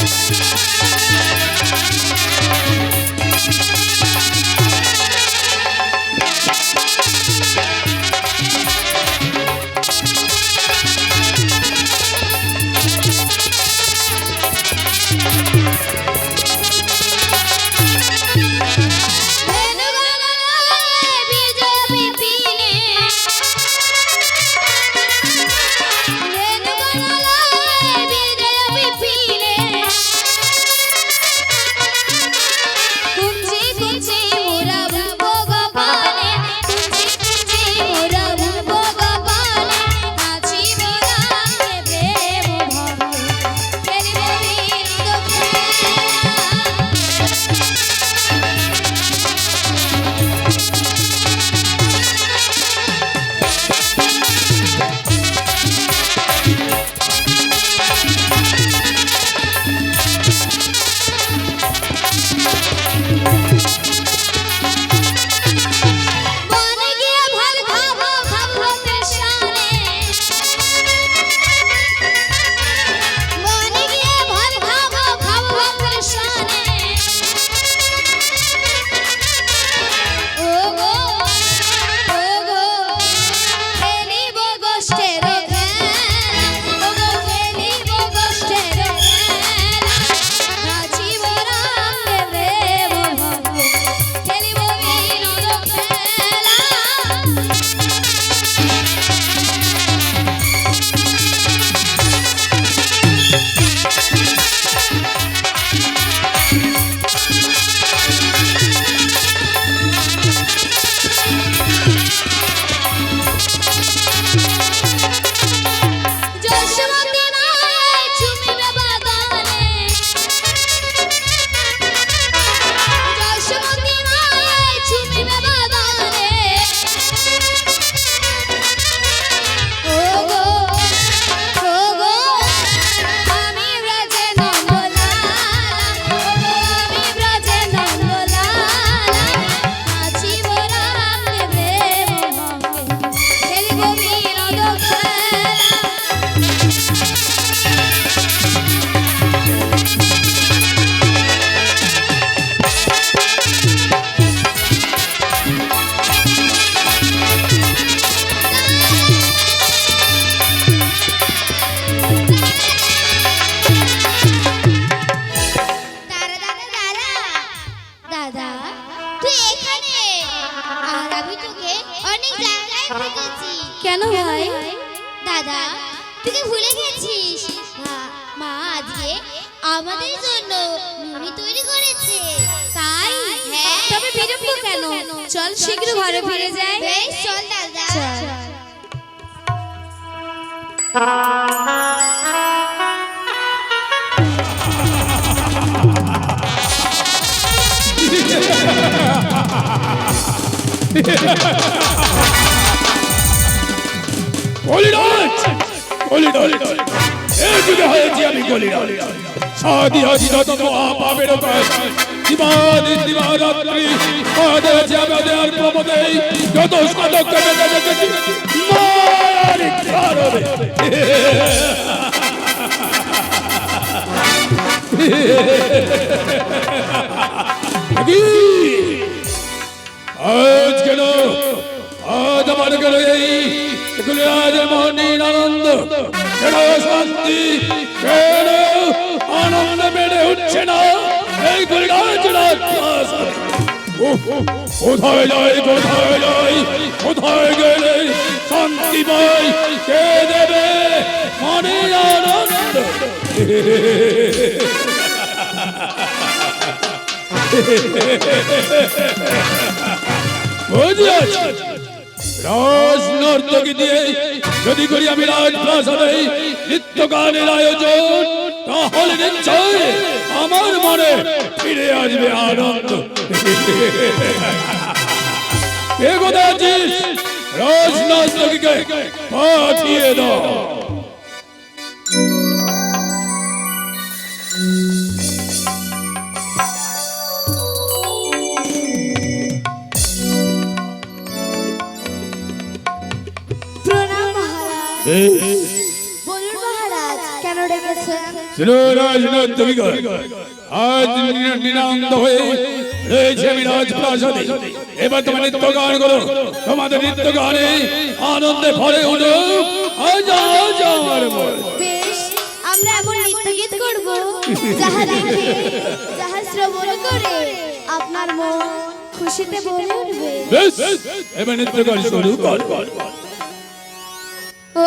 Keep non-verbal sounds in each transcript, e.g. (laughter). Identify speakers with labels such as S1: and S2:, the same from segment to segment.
S1: Thank you. তোকে অনেক জায়গায় খুঁজেছি
S2: কেন ভাই?
S1: দাদা তুই ভুলে গেছিস? মা আজকে আমাদের জন্য মুড়ি তৈরি করেছে।
S2: তাই
S1: হ্যাঁ।
S2: তবে কেন? চল শীঘ্র ঘরে ফিরে যাই।
S1: বেশ চল দাদা। (laughs)
S3: কলিরাজ কলিরাজ এই যুগে হয়েছি আমি কলিরাজ সাদি হাজি রত্ন আপাবের কাজ দিবাদ দিবারাত্রি পাদে যাবে আর প্রমদে যত শত কেটে দেখেছি মায়ার কারণে Yeah. কেন শান্তি? কেন আনন্দ বেড়ে উঠছে না? এই কোথায় যাই কোথায় যাই কোথায় গেলে শান্তি মনে দিয়ে যদি করি আমি রাজপ্রাসাদে নৃত্য গানের আয়োজন, তাহলে নিশ্চয় আমার মনে ফিরে আসবে আনন্দ। কে কোথায় আছিস রাজনর্তকীকে পাঠিয়ে দাও।
S1: ডেকেছেন
S3: রাজনর্তকীকে আজ নির- নিরানন্দ হয়ে রয়েছে আমি রাজপ্রাসাদে এবার তোমার নৃত্য গান করো তোমাদের নৃত্য গানে আনন্দে ভরে উঠো আজ আজ আমার
S1: বেশ আমরা এমন নৃত্য গীত করব যাহা দেখে যাহা শ্রবণ করে আপনার মন খুশিতে ভরে উঠবে।
S3: বেশ এবার নৃত্য গান শুরু কর।
S1: ও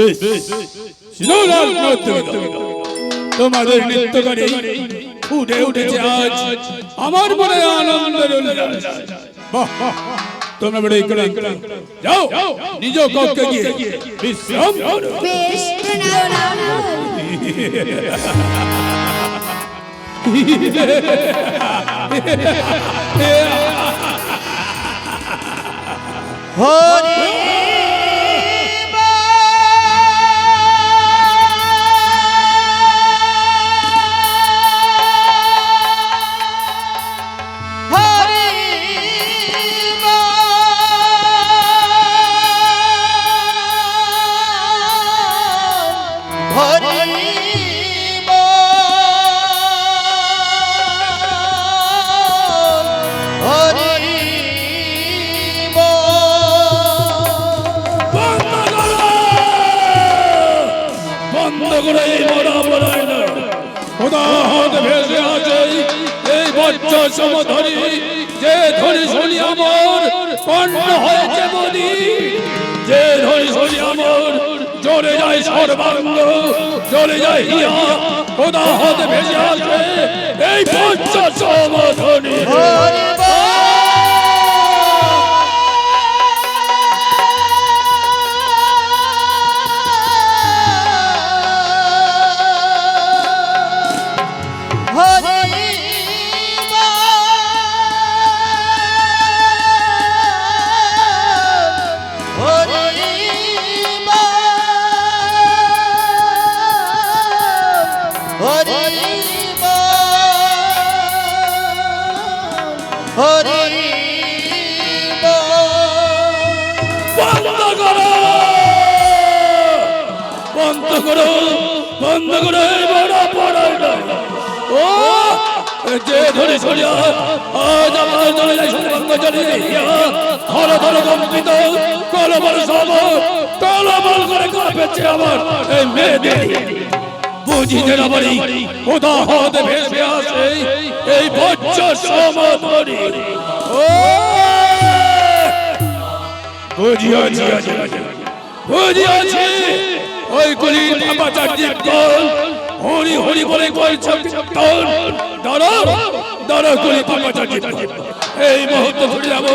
S3: বেশ শিরোনাথ নর্তকীরা, তোমাদের নৃত্যকারী ফুটে উঠেছে আজ আমার মনে আনন্দের উল্লাস বাহ, বাহ, তোমরা বড় ক্লান্ত যাও নিজ কক্ষে গিয়ে বিশ্রাম করো
S1: বেশ প্রণাম
S3: বন্ধ পণ্য হয়েছে বলি যে ধরি আমার চলে যায় সর্বাঙ্গ চলে যায় হিয়া খোদা হাত ভেসে আছে এই বচ্চ সমধরি বন্ধ করো বন্ধ করো বড় পড়াটা ও, যে ধরে সরিয়া আজ আমার চলে যায় সর্বাঙ্গ চলে ধরো ধরো, কম্পিত, কলবল সব টলবল করে কাঁপেছে আমার এই মেয়েদের বুঝিতে না পারি কোথা হতে ভেসে আসে এই বচ্চ সমধরি ও! বুঝিয়াছি বুঝিয়াছি। ওই গুলি আপাচার্যের দল, হরি হরি বলে করছে কীর্তন দাঁড়া দাঁড়া গুলি আপাচার্যের দল। এই মুহূর্তে ছুটে যাব,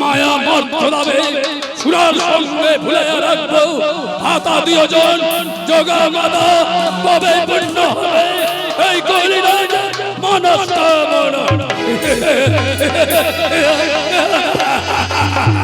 S3: মায়া মর্থ দাবে সুরার সঙ্গে ভুলে রাখব হাতা দিয়জন যোগা মাতা, তবে পূর্ণ হবে। এই কলিরাজ মনস্কামনা। (laughs)